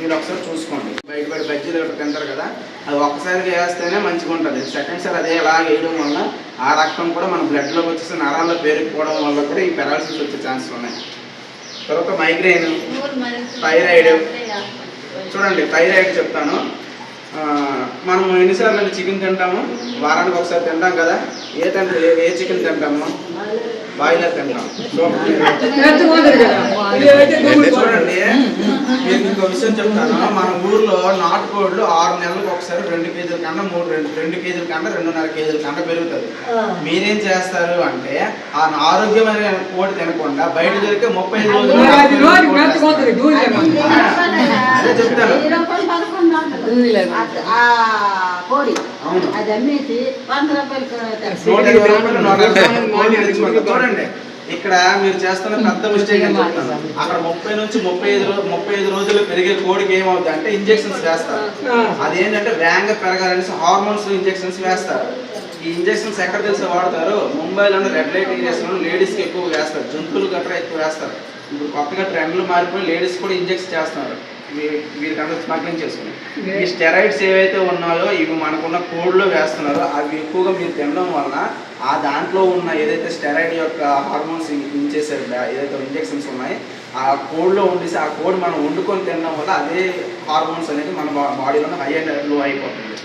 మీరు ఒకసారి చూసుకోండి. బయట బయట బజ్జీలు ఒకటి తింటారు కదా అది ఒక్కసారిగా వేస్తేనే మంచిగా ఉంటుంది. సెకండ్ సార్ అదే ఎలా వేయడం వల్ల ఆ రక్తం కూడా మన బ్లడ్లోకి వచ్చేసి నరాల్లో పేరుకుపోవడం వల్ల కూడా ఈ పెరాలసిస్ వచ్చే ఛాన్సెస్ ఉన్నాయి. తర్వాత మైగ్రెయిన్ థైరాయిడ్ చూడండి థైరాయిడ్ చెప్తాను. మనం ఎన్నిసార్లు అంటే చికెన్ తింటాము? వారానికి ఒకసారి తింటాం కదా? ఏ తింటాం ఏ చికెన్ తింటాము? బాయిలర్ తింటాం చూడండి నేను ఇంకో విషయం చెప్తాను. మన ఊర్లో నాటుకోళ్ళు ఆరు నెలలకు ఒకసారి రెండు కేజీల కన్నా మూడు రెండు రెండు కేజీల కన్నా రెండున్నర కేజీల కన్నా పెరుగుతుంది. మీరేం చేస్తారు అంటే ఆ ఆరోగ్యమైన కోడి తినకుండా బయట దొరికే ముప్పై ఐదు రోజులు అదే చెప్తాను. కోడి. అది అమ్మేసి వంద రూపాయలు. చూడండి. ఇక్కడ మీరు చేస్తున్న పెద్ద మిస్టేక్ అని చెప్తాను. అక్కడ ముప్పై నుంచి ముప్పై ఐదు రోజు ముప్పై ఐదు రోజులు పెరిగే కోడికి ఏమవుతుంది అంటే ఇంజెక్షన్స్ వేస్తారు. అదేంటంటే వేగంగా పెరగాలనేసి హార్మోన్స్ ఇంజెక్షన్స్ వేస్తారు. ఈ ఇంజెక్షన్స్ ఎక్కడ తెలిసి వాడతారు? ముంబైలో రెడ్ లైట్ ఏరియాస్లో లేడీస్కి ఎక్కువ వేస్తారు. జంతువులు గట్రా ఎక్కువ వేస్తారు. ఇప్పుడు కొత్తగా ట్రెండ్లు మారిపోయి లేడీస్ కూడా ఇంజెక్షన్ చేస్తున్నారు. వీ- వీరికంతా స్మగ్లింగ్ చేసుకుని. ఈ స్టెరాయిడ్స్ ఏవైతే ఉన్నాయో ఇవి మనకున్న కోడ్లో వేస్తున్నారో అవి ఎక్కువగా మీరు తినడం వలన ఆ దాంట్లో ఉన్న ఏదైతే స్టెరాయిడ్ యొక్క హార్మోన్స్ ఇచ్చేసారు ఏదైతే ఇంజెక్షన్స్ ఉన్నాయి ఆ కోడ్లో ఉండేసి ఆ కోడ్ మనం వండుకొని తినడం వల్ల అదే హార్మోన్స్ అనేది మన బాడీలో హై అండ్లో అయిపోతుంది.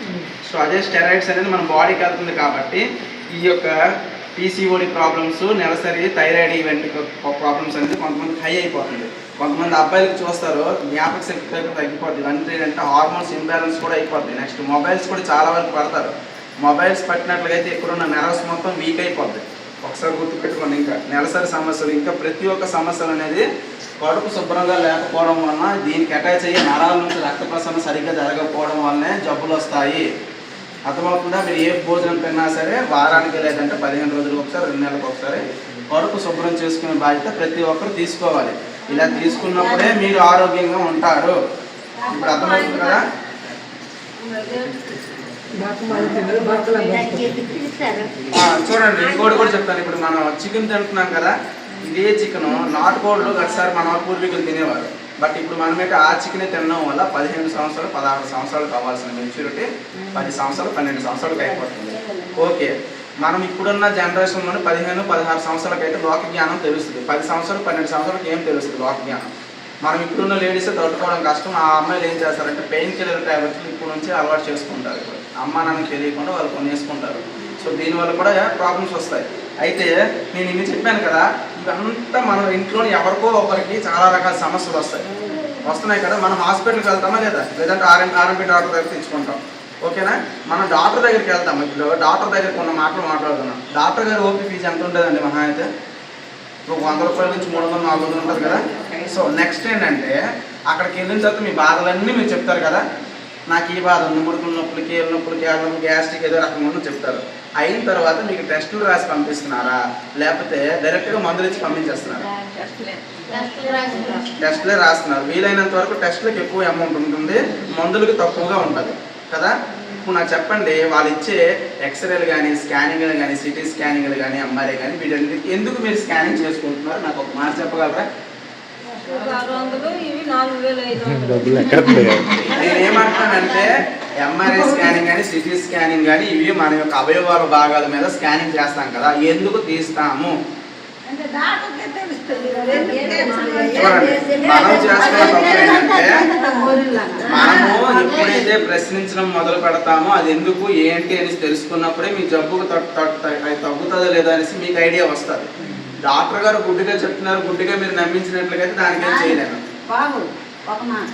సో అదే స్టెరాయిడ్స్ అనేది మన బాడీకి వెళ్తుంది కాబట్టి ఈ యొక్క పీసీఓడి ప్రాబ్లమ్స్ నెలసరి థైరాయిడ్ ఇవన్నీ ప్రాబ్లమ్స్ అనేది కొంతమంది హై అయిపోతుంది. కొంతమంది అబ్బాయిలకు చూస్తారు జ్ఞాపక శక్తి తగ్గిపోతుంది తగ్గిపోద్ది ఇవన్నీ ఏంటంటే హార్మోన్స్ ఇంబ్యాలెన్స్ కూడా అయిపోద్ది. నెక్స్ట్ మొబైల్స్ కూడా చాలా వరకు పడతారు. మొబైల్స్ పట్టినట్లయితే ఇక్కడ ఉన్న నెర్వస్ మొత్తం వీక్ అయిపోద్ది. ఒకసారి గుర్తుపెట్టుకోండి ఇంకా. నెలసరి సమస్యలు. ఇంకా ప్రతి ఒక్క సమస్యలు అనేది కడుపు శుభ్రంగా లేకపోవడం వలన దీనికి అటాచ్ అయ్యే నరాల నుంచి రక్త ప్రసరణ సరిగ్గా జరగకపోవడం వల్లనే జబ్బులు వస్తాయి. అర్థమవుతుందా? మీరు ఏ భోజనం తిన్నా సరే వారానికి లేదంటే పదిహేను రోజులకు ఒకసారి రెండు నెలలకు ఒకసారి కడుపు శుభ్రం చేసుకునే బాధ్యత ప్రతి ఒక్కరు తీసుకోవాలి. ఇలా తీసుకున్నప్పుడే మీరు ఆరోగ్యంగా ఉంటారు. ఇప్పుడు అర్థమవుతుంది కదా? చూడండి ఇంకోటి కూడా చెప్తాను. ఇప్పుడు మనం చికెన్ తింటున్నాం కదా ఇదే చికెన్ నాటుకోళ్ళు ఒకసారి మన పూర్వీకులు తినేవారు. బట్ ఇప్పుడు మనమైతే ఆ చికెన్ తినడం వల్ల పదిహేను సంవత్సరాలు పదహారు సంవత్సరాలు కావాల్సిన మెచ్యూరిటీ పది సంవత్సరాలు పన్నెండు సంవత్సరాలకు అయిపోతుంది. ఓకే. మనం ఇప్పుడున్న జనరేషన్లోని పదిహేను పదహారు సంవత్సరాలకు అయితే లోక జ్ఞానం తెలుస్తుంది. పది సంవత్సరాలు పన్నెండు సంవత్సరాలకు ఏం తెలుస్తుంది లోక జ్ఞానం? మనం ఇప్పుడున్న లేడీస్ తట్టుకోవడం కష్టం. ఆ అమ్మాయిలు ఏం చేస్తారంటే పెయిన్ కిల్లర్ టాబ్లెట్లు ఇప్పుడు నుంచి అలవాటు చేసుకుంటారు. అమ్మ నాన్నకి తెలియకుండా వాళ్ళు కొనేసుకుంటారు. సో దీనివల్ల కూడా ప్రాబ్లమ్స్ వస్తాయి. అయితే నేను ఇన్ని చెప్పాను కదా ఇదంతా మనం ఇంట్లో ఎవరికో ఒకరికి చాలా రకాల సమస్యలు వస్తాయి. వస్తున్నాయి కదా మనం హాస్పిటల్కి వెళ్తామా లేదా? లేదంటే ఆర్ఎం ఆర్ఎంపీ డాక్టర్ దగ్గర తెచ్చుకుంటాం. ఓకేనా? మనం డాక్టర్ దగ్గరికి వెళ్తాం ఇప్పుడు డాక్టర్ దగ్గర కొన్ని మాటలు మాట్లాడుతున్నాం డాక్టర్ గారు ఓపీ ఫీజు ఎంత ఉంటుందండి మహా అయితే? ఒక వంద రూపాయల నుంచి మూడు వందలు నాలుగు వందలు ఉంటుంది కదా? సో నెక్స్ట్ ఏంటంటే అక్కడికి వెళ్ళిన తర్వాత మీ బాధలన్నీ మీరు చెప్తారు కదా? నాకు ఈ బాధ ఉంది. ముడుకుల నొప్పులు కీళ్ళ నొప్పులు కేళ్ళ గ్యాస్ట్రిక్ ఏదో రకంగా చెప్తారు. అయిన తర్వాత మీకు టెస్టులు రాసి పంపిస్తున్నారా? లేకపోతే డైరెక్ట్గా మందులు ఇచ్చి పంపించేస్తున్నారా? టెస్ట్లే రాస్తున్నారు. వీలైనంత వరకు టెస్ట్లకు ఎక్కువ అమౌంట్ ఉంటుంది. మందులకు తక్కువగా ఉంటుంది. కదా? ఇప్పుడు నాకు చెప్పండి వాళ్ళు ఇచ్చే ఎక్స్రేలు కానీ స్కానింగ్లు కానీ సిటీ స్కానింగ్లు కానీ ఎంఆర్ఐ కానీ వీటన్నిటికి ఎందుకు మీరు స్కానింగ్ చేసుకుంటున్నారు? నాకు ఒక మాట చెప్పగలరా? ఆరు వందలు ఇవి నాలుగు వేల ఐదు వందలు. డబ్బులు ఎక్కట్లేదు. నేను ఏమంటున్నానంటే ఎంఆర్ఐ స్కానింగ్ కానీ సిటీ స్కానింగ్ కానీ ఇవి మన యొక్క అవయవాల భాగాల మీద స్కానింగ్ చేస్తాం కదా ఎందుకు తీస్తాము? మనం చేస్తున్న తప్పు ఏంటంటే మనము ఎప్పుడైతే ప్రశ్నించడం మొదలు పెడతామో అది ఎందుకు ఏంటి అని తెలుసుకున్నప్పుడే మీ జబ్బుకు తగ్గుతుందో లేదా అనేసి మీకు ఐడియా వస్తుంది. డాక్టర్ గారు గుడ్డిగా చెప్తున్నారు గుడ్డిగా మీరు నమ్మించినట్లయితే దానికి ఏం చేయలేను బాబు ఒక మాట.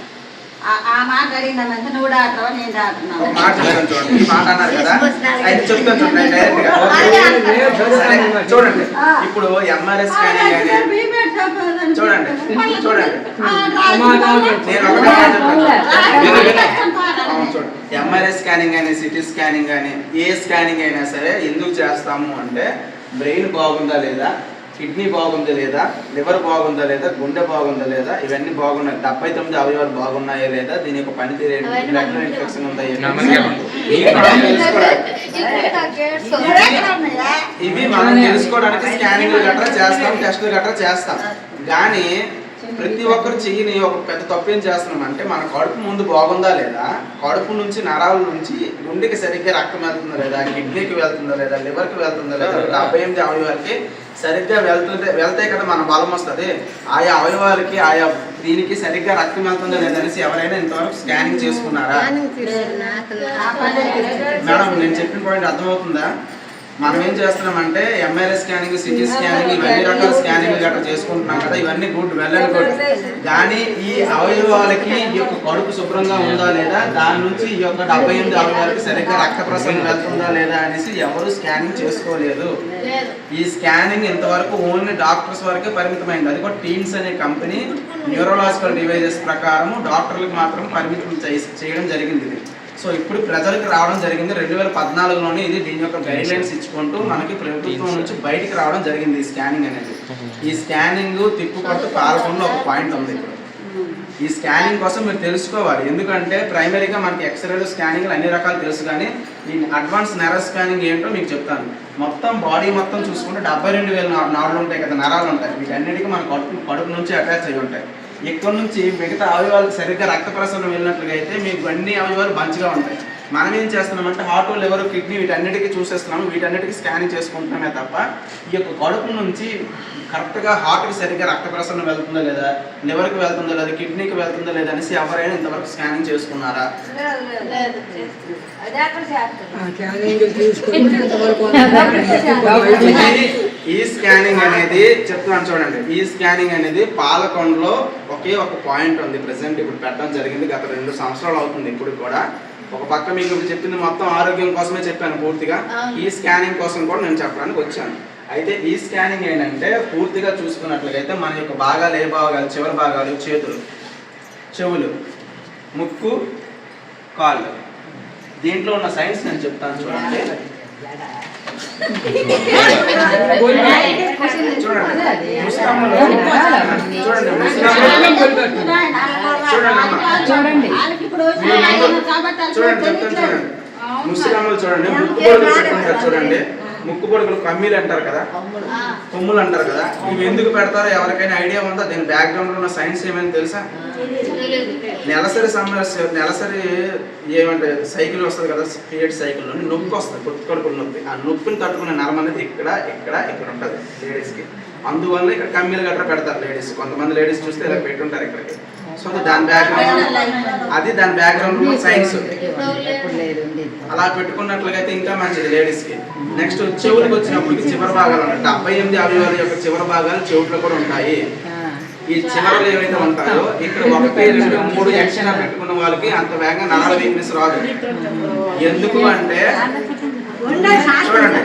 ఆ- ఆ మాట అడిగిందంటే నువ్వు డాక్టర్ నేను చూడండి. ఈ మాట అన్నారు కదా? అయితే చెప్తాను చూడండి డైరెక్ట్గా సరే, చూడండి. ఇప్పుడు ఎంఆర్ఐ స్కానింగ్ కానీ చూడండి నేను ఒకటే చూడండి. ఎంఆర్ఐ స్కానింగ్ కానీ సిటీ స్కానింగ్ కానీ ఏ స్కానింగ్ అయినా సరే ఎందుకు చేస్తాము అంటే బ్రెయిన్ బాగుందా లేదా? కిడ్నీ బాగుందా లేదా? లివర్ బాగుందా లేదా? గుండె బాగుందా లేదా? ఇవన్నీ బాగున్నాయి. డెబ్బై తొమ్మిది అవయవాలు బాగున్నాయా లేదా? దీని యొక్క పనితీరు ఏంటి? బ్లడ్. ఇన్ఫెక్షన్ ఉందా ఇవి మనం తెలుసుకోవడానికి స్కానింగ్ గట్రా చేస్తాం టెస్టులు గట్రా చేస్తాం. కానీ ప్రతి ఒక్కరు చెయ్యని ఒక పెద్ద తప్పు ఏం చేస్తున్నాం అంటే మన కడుపు ముందు బాగుందా లేదా? కడుపు నుంచి నరాల నుంచి గుండెకి సరిగ్గా రక్తం వెళ్తుందా లేదా? కిడ్నీకి వెళ్తుందా లేదా? లివర్కి వెళ్తుందా లేదా? డెబ్బై ఎనిమిది అవయవాలకి సరిగ్గా వెళ్తుంటే వెళ్తే కదా మన బలం వస్తుంది. ఆయా అవయవాలకి ఆయా దీనికి సరిగ్గా రక్తం వెళ్తుందా లేదా అనేసి ఎవరైనా ఇంతవరకు స్కానింగ్ చేసుకున్నారా? మేడం నేను చెప్పిన పాయింట్ అర్థమవుతుందా? మనం ఏం చేస్తున్నామంటే ఎంఆర్ఐ స్కానింగ్ సిటీ స్కానింగ్ ఇవన్నీ రకాల స్కానింగ్ గట్రా చేసుకుంటున్నాం కదా ఇవన్నీ గుడ్ వెల్ అండ్ గుడ్ కానీ ఈ అవయవాలకి ఈ యొక్క కడుపు శుభ్రంగా ఉందా లేదా దాని నుంచి ఈ యొక్క డెబ్బై ఎనిమిది అవయవాలకి సరిగ్గా రక్త ప్రసరణ వెళ్తుందా లేదా అనేసి ఎవరు స్కానింగ్ చేసుకోలేదు. ఈ స్కానింగ్ ఇంతవరకు ఓన్లీ డాక్టర్స్ వరకే పరిమితమైంది. అది కూడా టీమ్స్ అనే కంపెనీ న్యూరోలాజికల్ డివైజెస్ ప్రకారం డాక్టర్లకు మాత్రం పరిమితం చేయడం జరిగింది. సో ఇప్పుడు ప్రజలకు రావడం జరిగింది రెండు వేల పద్నాలుగులోనే ఇది దీని యొక్క గైడ్ లైన్స్ ఇచ్చుకుంటూ మనకి ప్రభుత్వం నుంచి బయటికి రావడం జరిగింది ఈ స్కానింగ్ అనేది. ఈ స్కానింగ్ తిప్పుకొట్టు పాలకొండలో ఒక పాయింట్ ఉంది ఇప్పుడు. ఈ స్కానింగ్ కోసం మీరు తెలుసుకోవాలి. ఎందుకంటే ప్రైమరీగా మనకి ఎక్స్రేలు స్కానింగ్లు అన్ని రకాలు తెలుసు కానీ ఈ అడ్వాన్స్ నెర స్కానింగ్ ఏంటో మీకు చెప్తాను. మొత్తం బాడీ మొత్తం చూసుకుంటే డెబ్బై రెండు వేల నా- నాడులు ఉంటాయి కదా నరాలు ఉంటాయి. వీటన్నిటికీ మన కడుపు కడుపు నుంచి అటాచ్ అయి ఉంటాయి. ఇక్కడ నుంచి మిగతా అవయవాలకు సరిగ్గా రక్త ప్రసరణ వెళ్ళినట్లుగా అయితే మీకు అన్ని అవయవాలు మంచిగా ఉంటాయి. మనం ఏం చేస్తున్నామంటే హార్ట్ లివర్ కిడ్నీ వీటన్నిటికీ చూసేస్తున్నాము వీటన్నిటికీ స్కానింగ్ చేసుకుంటున్నామే తప్ప ఈ యొక్క కడుపు నుంచి కరెక్ట్గా హార్ట్కి సరిగ్గా రక్త ప్రసరణ వెళ్తుందా లేదా లివర్కి వెళ్తుందా లేదా కిడ్నీకి వెళ్తుందా లేదా అనేసి ఎవరైనా ఇంతవరకు స్కానింగ్ చేసుకున్నారా? ఈ స్కానింగ్ అనేది చెప్తున్నాను చూడండి. ఈ స్కానింగ్ అనేది పాలకొండలో ఒకే ఒక పాయింట్ ఉంది ప్రెసెంట్ ఇప్పుడు పెట్టడం జరిగింది గత రెండు సంవత్సరాలు అవుతుంది ఇప్పుడు కూడా. ఒక పక్క మీకు ఇప్పుడు చెప్పింది మొత్తం ఆరోగ్యం కోసమే చెప్పాను పూర్తిగా. ఈ స్కానింగ్ కోసం కూడా నేను చెప్పడానికి వచ్చాను. అయితే ఈ స్కానింగ్ ఏంటంటే పూర్తిగా చూసుకున్నట్లయితే మన యొక్క భాగాలు ఏ భాగాలు? చివరి భాగాలు చేతులు. చెవులు ముక్కు కాళ్ళు. దీంట్లో ఉన్న సైన్స్ నేను చెప్తాను చూడండి. చూడండి. ముస్లింలు చూడండి. ముస్లింలు చూడండి. చూడండి. ముక్కు పొడుగులు కమ్మీలు అంటారు కదా? కొమ్ములు. అంటారు కదా? ఇవి ఎందుకు పెడతారో ఎవరికైనా ఐడియా ఉందా? దీని బ్యాక్గ్రౌండ్లో ఉన్న సైన్స్ ఏమైనా తెలుసా? నెలసరి సమస్య నెలసరి ఏమంటే సైకిల్ వస్తుంది కదా పీరియడ్ సైకిల్ నొప్పి వస్తుంది పొత్తు కడుపుల నొప్పి. ఆ నొప్పిని తట్టుకునే నరం అనేది ఇక్కడ ఇక్కడ ఇక్కడ ఉంటుంది లేడీస్కి అందువల్ల ఇక్కడ కమ్మీలు గట్రా పెడతారు లేడీస్ కొంతమంది లేడీస్ చూస్తే ఇలా పెట్టుంటారు ఇక్కడికి. సో దాని బ్యాక్గ్రౌండ్ అది దాని బ్యాక్గ్రౌండ్ సైన్స్ అలా పెట్టుకున్నట్లయితే ఇంకా మంచిది లేడీస్కి. నెక్స్ట్ చెవులకు వచ్చినప్పటికి చివరి భాగాలు ఉంటాయి డెబ్బై ఎనిమిది అవయవాల యొక్క చివరి భాగాలు చెవుట్లో కూడా ఉంటాయి. ఈ చివరలు ఏవైతే ఉంటాయో ఇక్కడ ఒకటి రెండు మూడు ఎక్స్ట్రా పెట్టుకున్న వాళ్ళకి అంత వేగంగా నరాల వీక్నెస్ రాదు. ఎందుకు అంటే చూడండి.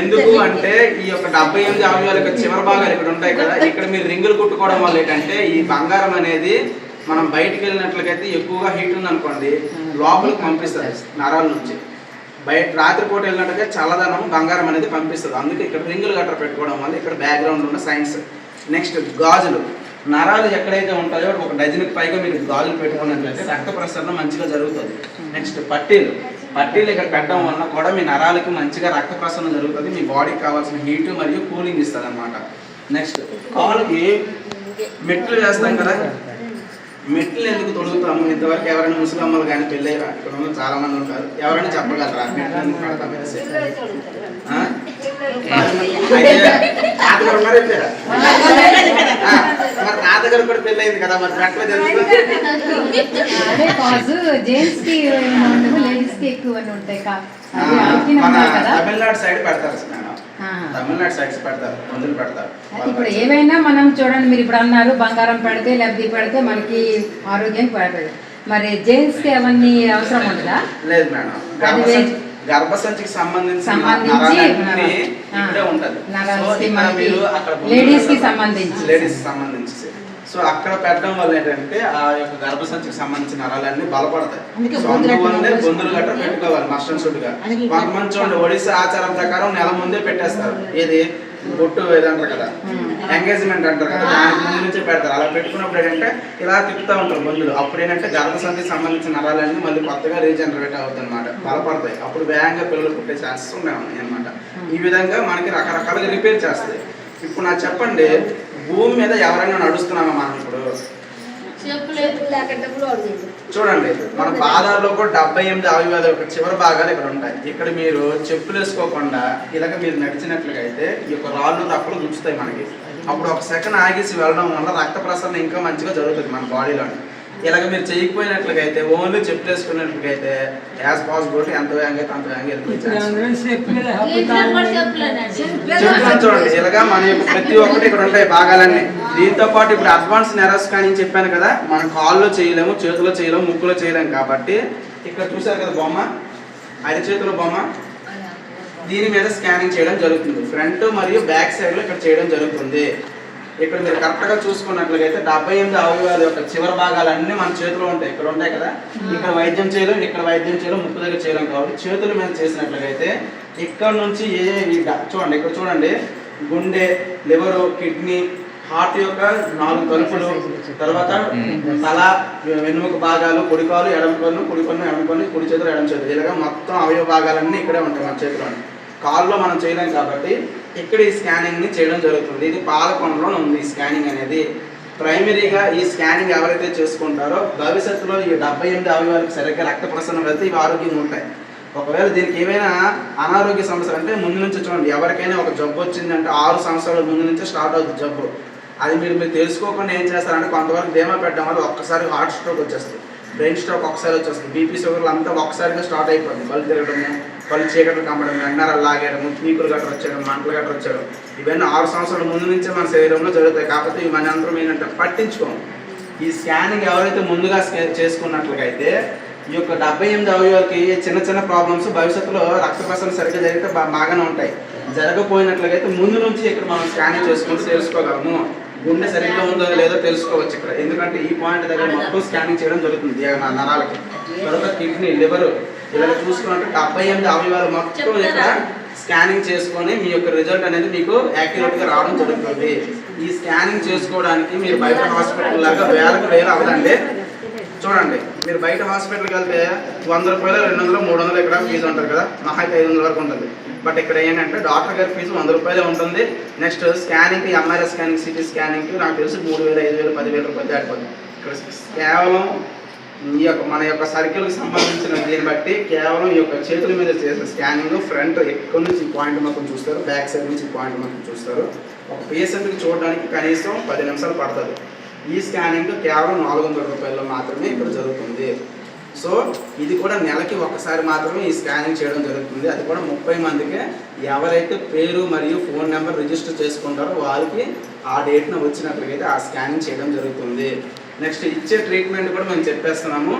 ఎందుకు అంటే ఈ యొక్క డెబ్బై ఎనిమిది అవయవాల యొక్క చివరి భాగాలు ఇక్కడ ఉంటాయి కదా ఇక్కడ మీరు రింగులు కుట్టుకోవడం వల్ల ఏంటంటే ఈ బంగారం అనేది మనం బయటికి వెళ్ళినట్లయితే ఎక్కువగా హీట్ ఉంది అనుకోండి లోపలికి పంపిస్తుంది నరాల నుంచి. బయట రాత్రిపూట వెళ్ళినట్టుగా చల్లదనం బంగారం అనేది పంపిస్తుంది. అందుకే ఇక్కడ రింగులు గట్ర పెట్టుకోవడం వల్ల ఇక్కడ బ్యాక్గ్రౌండ్ ఉన్న సైన్స్ నెక్స్ట్ గాజులు. నరాలు ఎక్కడైతే ఉంటాయో ఒక డజన్కి పైగా మీరు గాజులు పెట్టుకున్నట్లయితే రక్త ప్రసరణ మంచిగా జరుగుతుంది. నెక్స్ట్ పట్టీలు. పట్టీలు ఇక్కడ పెట్టడం వలన కూడా మీ నరాలకి మంచిగా రక్త ప్రసరణ జరుగుతుంది మీ బాడీకి కావాల్సిన హీట్ మరియు కూలింగ్ ఇస్తుంది అనమాట నెక్స్ట్ కాలుకి మెట్లు వేస్తాం కదా? మెట్లు ఎందుకు తొడుగుతాము? ఇంతవరకు ఎవరైనా ముసలమ్మలు కానీ పెళ్ళయ్యారా? ఇక్కడ ఉన్న చాలా మంది ఉంటారు. ఎవరైనా చెప్పగలరా? మెట్లు ఎందుకు పెడతాం? అయితే తాతగారు కూడా పెళ్ళయింది కదా మరి తెలుసు అదే కాజు జెంట్స్కి ఉండవు లేడీస్కి ఎక్కువ ఉంటాయి తమిళనాడు సైడ్ పెడతారు. తమిళనాడు సైడ్స్ పెడతారు మందులు పెడతారు. ఇప్పుడు ఏవైనా మనం చూడండి మీరు ఇప్పుడు అన్నారు బంగారం పెడితే ఇది పెడితే మనకి ఆరోగ్యం పడదు. మరి జెంట్స్కి అవన్నీ అవసరం ఉండదా? లేదు మేడం. గర్భసంచికి సంబంధించి సంబంధించి నరాలన్నీ ఆ, ఇక్కడే ఉంటది. నరాలకి సో ఇక్కడ మనకి మీరు అక్కడ ladies కి సంబంధించి. లేడీస్ సంబంధించి. సో అక్కడ పెట్టడం వల్ల ఏంటంటే ఆ యొక్క గర్భసంచికి సంబంధించిన నరాలన్నీ బలపడతాయి. సో అందువల్లనే బొందులు గట్రా పెట్టుకోవాలి మస్టన్గా అందుకే కొంతమంది చూడండి ఒడిశా ఆచారం ప్రకారం నెల ముందే పెట్టేస్తారు. ఏది? బొట్టు ఏదంటారు కదా? ఎంగేజ్మెంట్ అంటారు కదా దానికి ముందు నుంచే పెడతారు. అలా పెట్టుకున్నప్పుడు ఏంటంటే ఇలా తిప్పుతూ ఉంటారు బంధువులు అప్పుడు ఏంటంటే గర్భసంధికి సంబంధించిన నరాలన్నీ మళ్ళీ కొత్తగా రీజనరేట్ అవుతుంది అనమాట బలపడతాయి. అప్పుడు వేగంగా పిల్లలు పుట్టే ఛాన్సెస్ ఉన్నాయి అనమాట ఈ విధంగా మనకి రకరకాలుగా రిపేర్ చేస్తాయి. ఇప్పుడు నాకు చెప్పండి భూమి మీద ఎవరైనా నడుస్తున్నామా మనం ఇప్పుడు? చూడండి మన పాదాల్లో కూడా డెబ్బై ఎనిమిది యొక్క చివరి భాగాలు ఇక్కడ ఉంటాయి. ఇక్కడ మీరు చెప్పులు వేసుకోకుండా ఇలాగ మీరు నడిచినట్లుగా అయితే ఈ యొక్క రాళ్ళు తప్పులు గుచ్చుతాయి మనకి. అప్పుడు ఒక సెకండ్ ఆగేసి వెళ్ళడం వల్ల రక్త ప్రసరణ ఇంకా మంచిగా జరుగుతుంది మన బాడీలో ఇలాగ మీరు చేయకపోయినట్లుగా అయితే ఓన్లీ అయితే యాజ్ పాసిబుల్ ఎంత వేగంగా అంత వేగంగా. చెప్తున్నాను చూడండి ఇలాగా మన ప్రతి ఒక్కటి ఇక్కడ ఉంటాయి భాగాలన్నీ. దీంతో పాటు ఇప్పుడు అడ్వాన్స్ నెరస్ కానీ చెప్పాను కదా మన కాల్లో చేయలేము చేతిలో చేయలేము ముక్కులో చేయలేము కాబట్టి ఇక్కడ చూసారు కదా బొమ్మ? అరిచేతుల బొమ్మ? దీని మీద స్కానింగ్ చేయడం జరుగుతుంది. ఫ్రంట్ మరియు బ్యాక్ సైడ్లో ఇక్కడ చేయడం జరుగుతుంది. ఇక్కడ మీరు కరెక్ట్గా చూసుకున్నట్లయితే డెబ్బై ఎనిమిది అవయవాల యొక్క చివరి భాగాలన్నీ మన చేతిలో ఉంటాయి. ఇక్కడ ఉంటాయి కదా? ఇక్కడ వైద్యం చేయడం ఇక్కడ వైద్యం చేయడం ముక్కు దగ్గర చేయడం కాబట్టి చేతుల మీద చేసినట్లయితే ఇక్కడ నుంచి ఏ చూడండి ఇక్కడ చూడండి. గుండె లివరు కిడ్నీ హార్ట్ యొక్క నాలుగు కలుపులు తర్వాత తల వెన్నుముక భాగాలు కుడి కాలు ఎడమ కన్ను కుడి కన్ను ఎడమ కన్ను కుడి చేతులు ఎడమ చేతులు. ఇలాగా మొత్తం అవయవ భాగాలన్నీ ఇక్కడే ఉంటాయి మన చేతిలో కాల్లో మనం చేయలేం కాబట్టి ఇక్కడ ఈ స్కానింగ్ని చేయడం జరుగుతుంది. ఇది పాలకొండలో ఉంది ఈ స్కానింగ్ అనేది. ప్రైమరీగా ఈ స్కానింగ్ ఎవరైతే చేసుకుంటారో భవిష్యత్తులో ఈ డెబ్బై ఎనిమిది అవయవాలకు సరిగ్గా రక్త ప్రసరణ వెళ్తే ఇవి ఆరోగ్యంగా ఉంటాయి. ఒకవేళ దీనికి ఏమైనా అనారోగ్య సమస్యలు అంటే ముందు నుంచి చూడండి. ఎవరికైనా ఒక జబ్బు వచ్చిందంటే ఆరు సంవత్సరాల ముందు నుంచే స్టార్ట్ అవుతుంది జబ్బు. అది మీరు మీరు తెలుసుకోకుండా ఏం చేస్తారంటే కొంతవరకు ధీమా పెట్టడం వల్ల ఒక్కసారి హార్ట్ స్ట్రోక్ వచ్చేస్తుంది. బ్రెయిన్ స్ట్రోక్ ఒకసారి వచ్చేస్తుంది. బీపీ షుగర్లు అంతా ఒకసారిగా స్టార్ట్ అయిపోతుంది. కళ్ళు తిరగడము వాళ్ళు చీకట్లు కమ్మడం ఎండారాలు లాగేయడం పీకులు గట్ర వచ్చేయడం మంటలు గట్ర వచ్చేయడం ఇవన్నీ ఆరు సంవత్సరాల ముందు నుంచే మన శరీరంలో జరుగుతాయి. కాకపోతే ఇవి మనంతరం ఏంటంటే పట్టించుకోము. ఈ స్కానింగ్ ఎవరైతే ముందుగా స్కా- చేసుకున్నట్లుగా ఈ యొక్క డెబ్బై ఎనిమిది అవయవాలకి చిన్న చిన్న ప్రాబ్లమ్స్ భవిష్యత్తులో రక్త ప్రసరణ సరిగ్గా జరిగితే బాగానే ఉంటాయి. జరగపోయినట్లయితే ముందు నుంచి ఇక్కడ మనం స్కానింగ్ చేసుకుంటూ తెలుసుకోగలము. గుండె సరిగ్గా ఉందో లేదో తెలుసుకోవచ్చు ఇక్కడ. ఎందుకంటే ఈ పాయింట్ దగ్గర మొత్తం స్కానింగ్ చేయడం జరుగుతుంది. నరాలకి. తర్వాత కిడ్నీ లివర్. ఇలా చూసుకున్నట్టు డెబ్బై ఎనిమిది అవయవాలు మొత్తం ఇక్కడ స్కానింగ్ చేసుకొని మీ యొక్క రిజల్ట్ అనేది మీకు యాక్యురేట్గా రావడం జరుగుతుంది. ఈ స్కానింగ్ చేసుకోవడానికి మీరు బయట హాస్పిటల్ లాగా వేలకు వేలు అవదండి చూడండి మీరు బయట హాస్పిటల్కి వెళ్తే వంద రూపాయలు రెండు వందలు మూడు వందలు ఇక్కడ ఫీజు ఉంటుంది కదా. మహా అయితే ఐదు వందల వరకు ఉంటుంది. బట్ ఇక్కడ ఏంటంటే డాక్టర్ గారి ఫీజు వంద రూపాయలే ఉంటుంది. Next scanning MRI scanning CT scanning నాకు తెలిసి మూడు వేలు ఐదు వేలు పదివేల రూపాయలు దాటిపోతుంది. ఇక్కడ కేవలం ఈ యొక్క మన యొక్క సర్కిల్కి సంబంధించిన దీన్ని బట్టి కేవలం ఈ యొక్క చేతుల మీద చేసే స్కానింగ్ ఫ్రంట్ ఎక్కడి నుంచి పాయింట్ మొత్తం చూస్తారు బ్యాక్ సైడ్ నుంచి పాయింట్ మొత్తం చూస్తారు. ఒక పేషెంట్కి చూడడానికి కనీసం పది నిమిషాలు పడుతుంది. ఈ స్కానింగ్ కేవలం నాలుగు వందల రూపాయల్లో మాత్రమే ఇక్కడ జరుగుతుంది. సో ఇది కూడా నెలకి ఒకసారి మాత్రమే ఈ స్కానింగ్ చేయడం జరుగుతుంది. అది కూడా ముప్పై మందికి ఎవరైతే పేరు మరియు ఫోన్ నెంబర్ రిజిస్టర్ చేసుకుంటారో వాళ్ళకి ఆ డేట్న వచ్చినట్లయితే ఆ స్కానింగ్ చేయడం జరుగుతుంది. నెక్స్ట్ ఇచ్చే ట్రీట్మెంట్ కూడా మేము చెప్పేస్తున్నాము.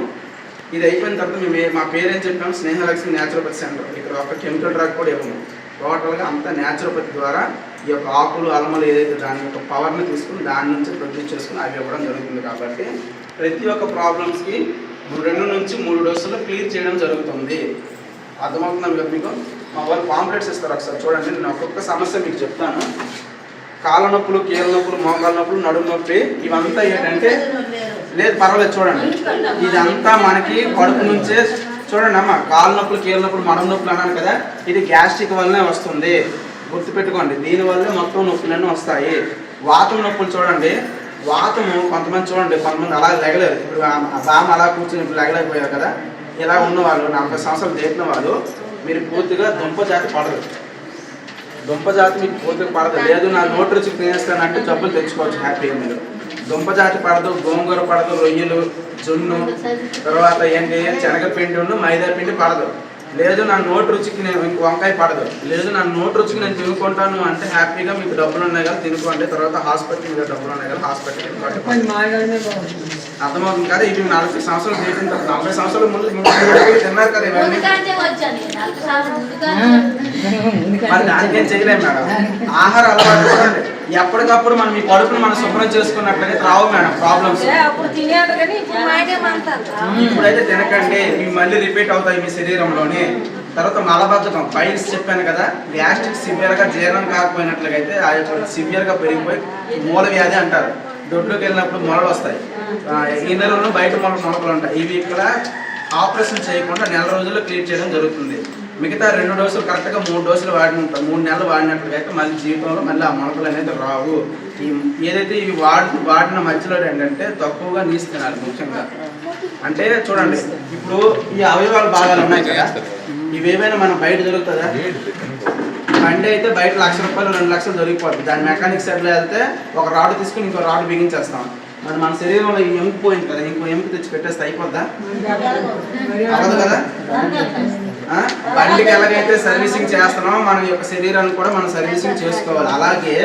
ఇది అయిపోయిన తర్వాత మేము మా పేరేం చెప్పాము? స్నేహలక్ష్మి న్యాచురోపతి సెంటర్ ఇక్కడ ఒక కెమికల్ డ్రగ్ కూడా ఇవ్వము. టోటల్గా అంతా న్యాచురోపతి ద్వారా ఈ యొక్క ఆకులు అలమలు ఏదైతే దాని యొక్క పవర్ని తీసుకుని దాని నుంచి ప్రొడ్యూస్ చేసుకుని అవి ఇవ్వడం జరుగుతుంది కాబట్టి ప్రతి ఒక్క ప్రాబ్లమ్స్కి రెండు నుంచి మూడు డోసుల్లో క్లియర్ చేయడం జరుగుతుంది. అర్థమవుతున్నాం కదా మీకు? మా వాళ్ళు పాంప్లెట్స్ ఇస్తారు ఒకసారి చూడండి. నేను ఒక్కొక్క సమస్య మీకు చెప్తాను. కాళ్ళ నొప్పులు కీళ్ళ నొప్పులు మోకాళ్ళ నొప్పులు నడుము నొప్పి ఇవంతా ఏంటంటే లేదు పర్వాలేదు చూడండి. ఇదంతా మనకి కడుపు నుంచే చూడండి అమ్మ కాళ్ళ నొప్పులు కీళ్ళ నొప్పులు మడం నొప్పులు అన్నాను కదా ఇది గ్యాస్ట్రిక్ వల్లనే వస్తుంది. గుర్తుపెట్టుకోండి దీనివల్ల మొత్తం నొప్పులన్నీ వస్తాయి. వాతం నొప్పులు చూడండి. వాతము కొంతమంది చూడండి కొంతమంది అలా లెగలేరు. ఇప్పుడు ఆ- బామ్మ అలా కూర్చొని ఇప్పుడు లెగలేకపోయారు కదా. ఇలా ఉన్నవాళ్ళు నలభై సంవత్సరాలు దేటిన వాళ్ళు మీరు పూర్తిగా దుంప జాతి పడదు దుంప జాతి మీకు పూర్తిగా పడదు. లేదు నా నోటి రుచికి తినేస్తానంటే జబ్బులు తెచ్చుకోవచ్చు హ్యాపీగా మీరు. దుంపజాతి పడదు గోంగూర పడదు రొయ్యలు జున్ను తర్వాత ఏంటి శనగపిండి మైదాపిండి మైదా పిండి పడదు. లేదు నా నోటి రుచికి నేను వంకాయ పడదు. లేదు నా నోటి రుచికి నేను తినుకుంటాను అంటే హ్యాపీగా మీకు డబ్బులు ఉన్నాయి కదా తినుకోండి. తర్వాత హాస్పిటల్ మీద డబ్బులు ఉన్నాయి కదా హాస్పిటల్ అర్థమవుతుంది కదా? ఇవి నలభై సంవత్సరాలు చేసిన తర్వాత నలభై సంవత్సరాల ముందు తిన్నారు కదా ఇవన్నీ. మరి దానికి ఏం చేయలేము మేడం. ఆహార అలవాటు ఎప్పటికప్పుడు మనం ఈ కడుపును మనం శుభ్రం చేసుకున్నట్లయితే రావు మేడం ప్రాబ్లమ్స్. ఇప్పుడైతే తినకండి. ఇవి మళ్ళీ రిపీట్ అవుతాయి మీ శరీరంలోని. తర్వాత మలబద్ధకం. పైల్స్ చెప్పాను కదా. గ్యాస్ట్రిక్ సివియర్గా జీర్ణం కాకపోయినట్లయితే ఆ యొక్క సివియర్గా పెరిగిపోయి మూల వ్యాధి అంటారు. దొడ్లోకి వెళ్ళినప్పుడు మొలలు వస్తాయి. ఇన్నర్లు నెలలో బయట మొల మొలకలు ఉంటాయి ఇవి ఇక్కడ ఆపరేషన్ చేయకుండా నెల రోజుల్లో క్లీన్ చేయడం జరుగుతుంది. మిగతా రెండు డోసులు కరెక్ట్గా మూడు డోసులు వాడిన ఉంటాం. మూడు నెలలు వాడినట్లయితే మళ్ళీ జీవితంలో మళ్ళీ ఆ మొలకలు అనేది రావు. ఈ ఏదైతే ఇవి వాడి వాడిన మధ్యలో ఏంటంటే తక్కువగా నీసు తినాలి ముఖ్యంగా. అంటే చూడండి ఇప్పుడు ఈ అవయవాల భాగాలు ఉన్నాయి కదా. ఇవేమైనా మనం బయట దొరుకుతుందా బండి అయితే బయట లక్ష రూపాయలు రెండు లక్షలు దొరికిపోతుంది దాని మెకానిక్ సైడ్లో వెళ్తే ఒక రాడ్ తీసుకుని ఇంకో రాడ్ బిగించేస్తాం. మరి మన శరీరంలో ఈ ఎంపు పోయింది కదా ఇంకో ఎంపు తెచ్చి పెట్టేస్తే అయిపోద్దా? అవ్వదు కదా? బండికి ఎలాగైతే సర్వీసింగ్ చేస్తున్నామో మన యొక్క శరీరాన్ని కూడా మనం సర్వీసింగ్ చేసుకోవాలి. అలాగే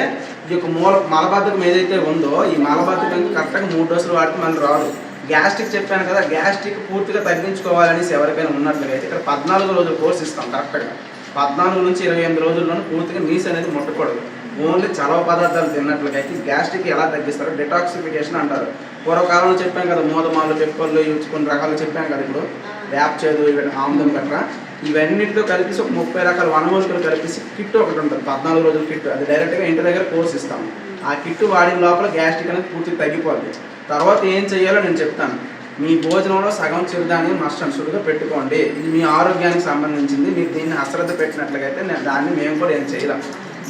ఈ యొక్క మూల మలబద్ధకం ఏదైతే ఉందో ఈ మలబద్ధకానికి కరెక్ట్గా మూడు డోసులు వాడితే మళ్ళీ రాదు. గ్యాస్ట్రిక్ చెప్పాను కదా గ్యాస్ట్రిక్ పూర్తిగా తగ్గించుకోవాలనేసి ఎవరికైనా ఉన్నట్లయితే ఇక్కడ పద్నాలుగు రోజులు కోర్స్ ఇస్తాం కరెక్ట్గా. పద్నాలుగు నుంచి ఇరవై ఎనిమిది రోజుల్లోనూ పూర్తిగా నీస్ అనేది ముట్టకూడదు. ఓన్లీ చలవ పదార్థాలు తిన్నట్లయితే గ్యాస్ట్రిక్ ఎలా తగ్గిస్తారో డిటాక్సిఫికేషన్ అంటారు. పూర్వకాలంలో చెప్పాం కదా మోదమాలు పెప్పర్లు ఇవి కొన్ని రకాలు చెప్పాం కదా ఇప్పుడు. వేప చేదు ఇవన్నీ ఆముదం గట్రా. ఇవన్నిటితో కలిపి ఒక ముప్పై రకాల వనమూలికలు కలిపేసి కిట్ ఒకటి ఉంటుంది పద్నాలుగు రోజుల కిట్. అది డైరెక్ట్గా ఇంటి దగ్గర కోర్స్ ఇస్తాం. ఆ కిట్ వాడిన లోపల గ్యాస్ట్రిక్ అనేది పూర్తిగా తగ్గిపోద్ది. తర్వాత ఏం చేయాలో నేను చెప్తాను. మీ భోజనంలో సగం చిరుధాన్యం మస్ట్ అండ్ పెట్టుకోండి. ఇది మీ ఆరోగ్యానికి సంబంధించింది. మీరు దీన్ని అశ్రద్ధ పెట్టినట్లయితే దాన్ని మేము కూడా ఏం చేయలేం.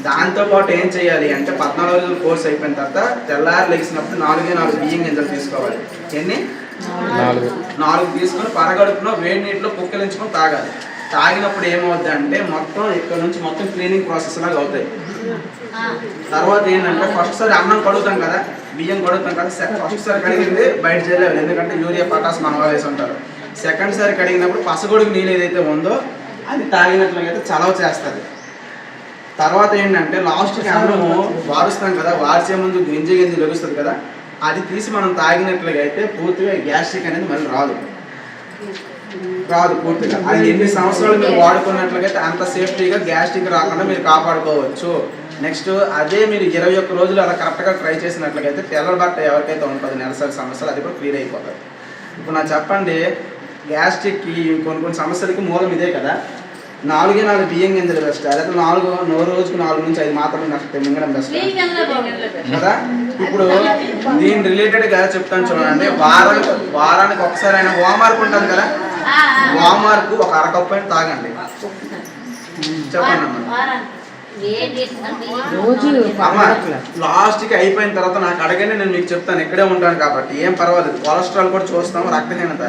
దాంతో పాటు ఏం చేయాలి అంటే పద్నాలుగు రోజుల కోర్స్ అయిపోయిన తర్వాత తెల్లారి లెగిసినప్పుడు నాలుగే నాలుగు బియ్యం గింజలు తీసుకోవాలి. ఎన్ని? నాలుగు. నాలుగు తీసుకొని పరగడుపులో వేడి నీటిలో కుక్కలించుకొని తాగాలి. తాగినప్పుడు ఏమవుద్ది అంటే మొత్తం ఇక్కడ నుంచి మొత్తం క్లీనింగ్ ప్రాసెస్ లాగా అవుతాయి. తర్వాత ఏంటంటే ఫస్ట్ సారి అన్నం కడుగుతాం కదా బియ్యం కడుగుతాం కదా ఫస్ట్ సారి కడిగింది బయట చేయలేము. ఎందుకంటే యూరియా పటాస్ మన వేసి ఉంటారు. సెకండ్ సారి కడిగినప్పుడు పసగొడుగు నీళ్ళు ఏదైతే ఉందో అది తాగినట్లయితే చలవ చేస్తుంది. తర్వాత ఏంటంటే లాస్ట్కి అన్నము వారుస్తాం కదా వార్చే ముందు గింజ గింజ లెగుస్తుంది కదా అది తీసి మనం తాగినట్లుగా అయితే పూర్తిగా గ్యాస్ట్రిక్ అనేది మళ్ళీ రాదు. రాదు పూర్తిగా. అది ఎన్ని సంవత్సరాలు మీరు వాడుకున్నట్లుగా అంత సేఫ్టీగా గ్యాస్ట్రిక్ రాకుండా మీరు కాపాడుకోవచ్చు. నెక్స్ట్ అదే మీరు ఇరవై ఒక్క రోజులు అలా కరెక్ట్గా ట్రై చేసినట్లయితే తెల్ల బట్ట ఎవరికైతే ఉంటుంది నెలసరి సమస్యలు అది కూడా క్లియర్ అయిపోతుంది ఇప్పుడు నాకు చెప్పండి గ్యాస్ట్రిక్కి కొన్ని కొన్ని సమస్యలకి మూలం ఇదే కదా. నాలుగే నాలుగు బియ్యం గింజలు బెస్ట్ అదే నాలుగు నూరు రోజుకు నాలుగు నుంచి ఐదు మాత్రమే నాకు మింగడం బెస్ట్ కదా? ఇప్పుడు దీని రిలేటెడ్గా చెప్తాను చూడండి. వారానికి వారానికి ఒకసారి అయినా వామార్క్ ఉంటుంది కదా? వామార్క్ ఒక అరకప్పు అయినా తాగండి. చెప్పండి అమ్మ. రోజు అమ్మ లాస్ట్కి అయిపోయిన తర్వాత నాకు అడగండి నేను మీకు చెప్తాను ఇక్కడే ఉంటాను కాబట్టి. ఏం పర్వాలేదు కొలెస్ట్రాల్ కూడా చూస్తాము రక్తహీనత.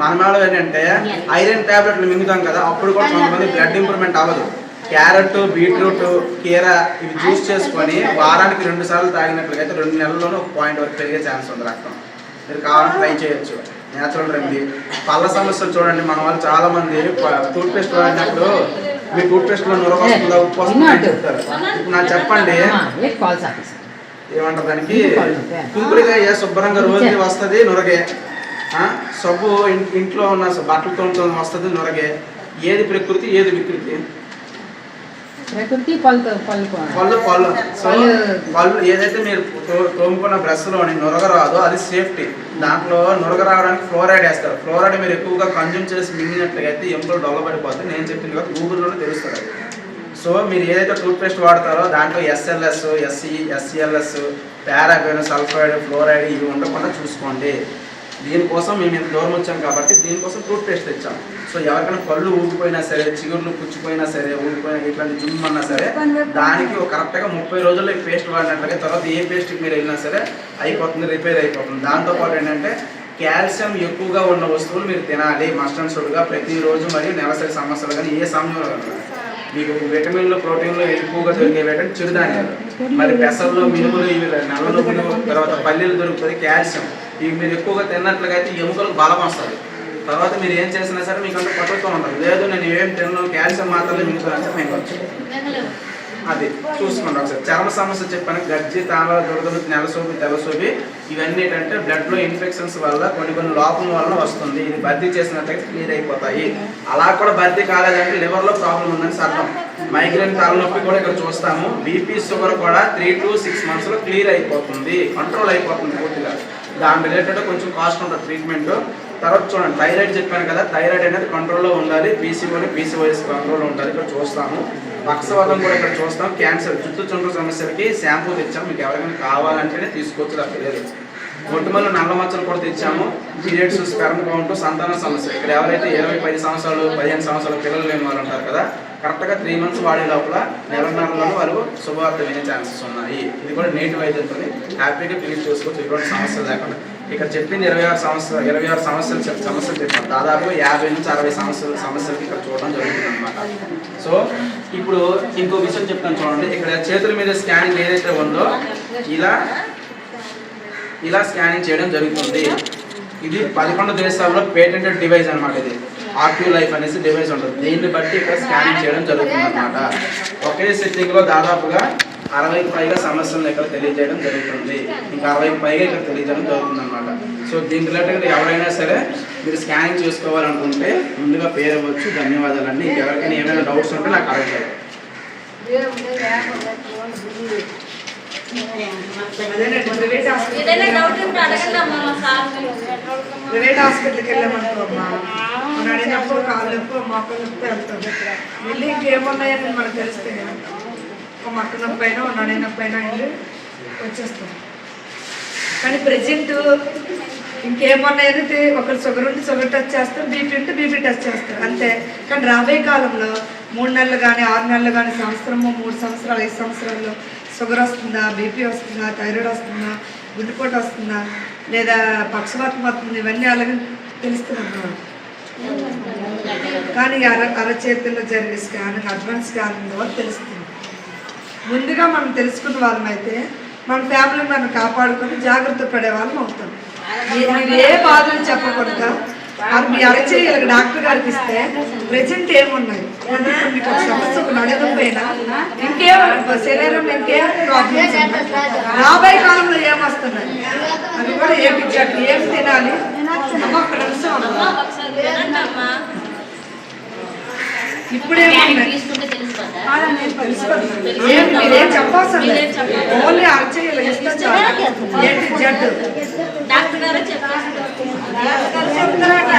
మన మేడం ఏంటంటే ఐరన్ టాబ్లెట్లు మింగుతాం కదా అప్పుడు కూడా కొంతమంది బ్లడ్ ఇంప్రూవ్మెంట్ అవ్వదు. క్యారెట్ బీట్రూట్ కీరా ఇవి జ్యూస్ చేసుకొని వారానికి రెండు సార్లు తాగినట్లుగా అయితే రెండు నెలల్లోనే ఒక పాయింట్ వరకు పెరిగే ఛాన్స్ ఉంది రక్తం. మీరు కావాలంటే ట్రై చేయొచ్చు. నేచురల్ రెమెడీ పళ్ళ సమస్యలు చూడండి మన వాళ్ళు చాలా మంది టూత్ పేస్ట్ వాడినప్పుడు మీ టూత్ పేస్ట్లో నొరగ వస్తుందా ఉప్పు వస్తుందా అని చెప్తారు. ఇప్పుడు నాకు చెప్పండి. ఏమంటారు దానికి? కుంకుడిగా ఏ శుభ్రంగా రోజు వస్తుంది నొరగే సబ్బు ఇంట్లో ఉన్న బట్టలతో వస్తుంది నొరగే ఏది ప్రకృతి ఏది వికృతి? ప్రకృతి పళ్ళు పళ్ళు పళ్ళు పళ్ళు. సో పళ్ళు- పళ్ళు ఏదైతే మీరు తోముకున్న బ్రష్లోని నొరగ రాదో అది సేఫ్టీ. దాంట్లో నొరగ రావడానికి ఫ్లోరైడ్ వేస్తారు. ఫ్లోరైడ్ మీరు ఎక్కువగా కన్జ్యూమ్ చేసి మింగినట్లుగా అయితే ఎముకలు డొల్లబడిపోతుంది నేను చెప్పింది కదా గూగుల్లోనే తెలుస్తుంది సో మీరు ఏదైతే టూత్ పేస్ట్ వాడతారో దాంట్లో SLS SC SCLS paraben sulphide fluoride ఇవి ఉండకుండా చూసుకోండి. దీనికోసం మేము ఇంత దూరం వచ్చాం కాబట్టి దీనికోసం టూత్ పేస్ట్ తెచ్చాం. సో ఎవరికైనా పళ్ళు ఊగిపోయినా సరే చిగుర్లు పుచ్చిపోయినా సరే ఊగిపోయినా ఇట్లాంటి జుమ్ అన్నా సరే దానికి ఒక కరెక్ట్గా ముప్పై రోజుల్లో ఈ పేస్ట్ వాడినట్లయితే తర్వాత ఏ పేస్ట్కి మీరు వెళ్ళినా సరే అయిపోతుంది రిపేర్ అయిపోతుంది. దాంతోపాటు ఏంటంటే కాల్షియం ఎక్కువగా ఉన్న వస్తువులు మీరు తినాలి మస్ట్ అండ్ షుడ్గా ప్రతిరోజు మరియు నెలసరి సమస్యలు కానీ ఏ సమయంలో కానీ మీకు విటమిన్లు ప్రోటీన్లు ఎక్కువగా దొరికేవి ఏంటంటే చిరుధాన్యాలు. మరి పెసర్లు మినుములు ఇవి నల్లలు తర్వాత పల్లీలు దొరుకుతుంది కాల్షియం. ఇవి మీరు ఎక్కువగా తిన్నట్లుగా అయితే ఎముకలకు బలం వస్తుంది. తర్వాత మీరు ఏం చేసినా సరే మీకు అంత పట్టుతో ఉంటుంది. లేదు నేను ఏం తిన్నాను క్యాల్షియం మాత్రమే మిగులుతానంటే మేము వచ్చు అది చూసుకోండి ఒకసారి. చర్మ సమస్య చెప్పాను. గజ్జి తాళ దురదలు నెలసూపి తెలసూపి ఇవన్నీ ఏంటంటే బ్లడ్లో ఇన్ఫెక్షన్స్ వల్ల కొన్ని కొన్ని లోపం వలన వస్తుంది. ఇది భర్తీ చేసినట్లయితే క్లియర్ అయిపోతాయి. అలా కూడా భర్తీ కాలేదంటే లివర్లో ప్రాబ్లం ఉందని సర్వం. మైగ్రేన్ తలనొప్పి కూడా ఇక్కడ చూస్తాము. బీపీ షుగర్ కూడా త్రీ టు సిక్స్ మంత్స్లో క్లియర్ అయిపోతుంది. కంట్రోల్ అయిపోతుంది పూర్తిగా. దాని రిలేటెడ్ కొంచెం కాస్ట్ ఉంటుంది ట్రీట్మెంట్ తర్వాత చూడండి థైరాయిడ్ చెప్పాను కదా థైరాయిడ్ అనేది కంట్రోల్లో ఉండాలి. పీసీఓని పీసీఓఎస్ కంట్రోల్లో ఉండాలి. ఇక్కడ చూస్తాము. పక్షవాతం కూడా ఇక్కడ చూస్తాం. క్యాన్సర్ జుట్టు చుండ్రు సమస్యలకి షాంపూ తెచ్చాము. మీకు ఎవరికైనా కావాలంటేనే తీసుకోవచ్చు. లేకపోతే లేదు. మొట్టమొదటి నల్ల మచ్చలు కూడా తెచ్చాము. పీరియడ్స్ స్పెరం కౌంట్ సంతాన సమస్య. ఇక్కడ ఎవరైతే ఇరవై పది సంవత్సరాలు పదిహేను సంవత్సరాల పిల్లలు లేని వాళ్ళు ఉంటారు కదా కరెక్ట్గా త్రీ మంత్స్ వాడే లోపల నెలన్నరలో వాళ్ళు శుభవార్త వినే ఛాన్సెస్ ఉన్నాయి. ఇది కూడా నేటి వైద్యంతో హ్యాపీగా క్లియర్ చేసుకోవచ్చు. ఎటువంటి సమస్యలు లేకుండా. ఇక్కడ చెప్పింది ఇరవై ఆరు సంవత్సరాలు ఇరవై ఆరు సమస్యలు సమస్యలు చెప్పాను దాదాపు యాభై నుంచి అరవై సమస్యలు సమస్యలకి ఇక్కడ చూడడం జరుగుతుంది అనమాట సో ఇప్పుడు ఇంకో విషయం చెప్తాను చూడండి. ఇక్కడ చేతుల మీద స్కానింగ్ ఏదైతే ఉందో ఇలా ఇలా స్కానింగ్ చేయడం జరుగుతుంది. ఇది పదకొండు దేశాల్లో పేటెంటెడ్ డివైస్ అనమాట ఇది. ఆర్క్యూ లైఫ్ అనేసి డివైస్ ఉంటుంది. దీన్ని బట్టి ఇక్కడ స్కానింగ్ చేయడం జరుగుతుంది అనమాట ఒకే సిట్టింగ్లో దాదాపుగా అరవైకి పైగా సమస్యలను ఇక్కడ తెలియజేయడం జరుగుతుంది. ఇంకా అరవైకి పైగా ఇక్కడ తెలియజేయడం జరుగుతుంది అనమాట సో దీని రిలేటెడ్ ఎవరైనా సరే మీరు స్కానింగ్ చేసుకోవాలనుకుంటే ముందుగా పేరు ఇవ్వచ్చు ధన్యవాదాలండి. ఇంకెవరికైనా ఏమైనా డౌట్స్ ఉంటే నాకు అడగండి. అదేనండి ప్రైవేట్ హాస్పిటల్కి వెళ్ళామనుకో నడినప్పుడు కాళ్ళకు మొక్క నొప్పి వెళ్తుంది నొప్పి వెళ్ళి ఇంకేమున్నాయని మనకు తెలిస్తే ఒక మొక్క నొప్పి అయినా ఒక అయినా వెళ్ళి వచ్చేస్తాం కానీ ప్రజెంట్ ఇంకేమున్నాయని ఒకరు షుగర్ ఉంటే షుగర్ టెస్ట్ చేస్తారు బీపీ ఉంటే బీపీ టెస్ట్ చేస్తారు అంతే. కానీ రాబోయే కాలంలో మూడు నెలలు కానీ ఆరు నెలలు కానీ సంవత్సరము మూడు సంవత్సరాలు ఐదు సంవత్సరాల్లో షుగర్ వస్తుందా బీపీ వస్తుందా థైరాయిడ్ వస్తుందా గుండెపోటు వస్తుందా లేదా పక్షవాతం వస్తుంది ఇవన్నీ అలాగే తెలుస్తున్నాం కానీ అర అరచేతుల్లో జరిగే స్కానింగ్ అడ్వాన్స్ స్కానింగ్ ద్వారా తెలుస్తుంది. ముందుగా మనం తెలుసుకున్న వాళ్ళమైతే మన ఫ్యామిలీ మనం కాపాడుకొని జాగ్రత్త పడే వాళ్ళం అవుతాం. మీరు ఏ బాధలు చెప్పకుండా అది మీ అరచేయలకు డాక్టర్ గారికి ఇస్తే ప్రజెంట్ ఏమున్నాయి అంటే ఇప్పుడు మీకు ఒక సమస్య ఒక నడకపోయినా ఇంకేం శరీరంలో ఇంకేం ప్రాబ్లమ్స్ రాబోయే కాలంలో ఏమొస్తున్నాయి? అది కూడా ఏమి ఇచ్చారు ఏం తినాలి? అమ్మ ఒక్క ఏం మీరేం చెప్పాల్సిన మీరేం చెప్పాలి. ఓన్లీ అరచేయలు ఇస్తే చాలు. ఏంటి జడ్డు. డాక్టర్ గారే చెప్పేసి చెప్తారట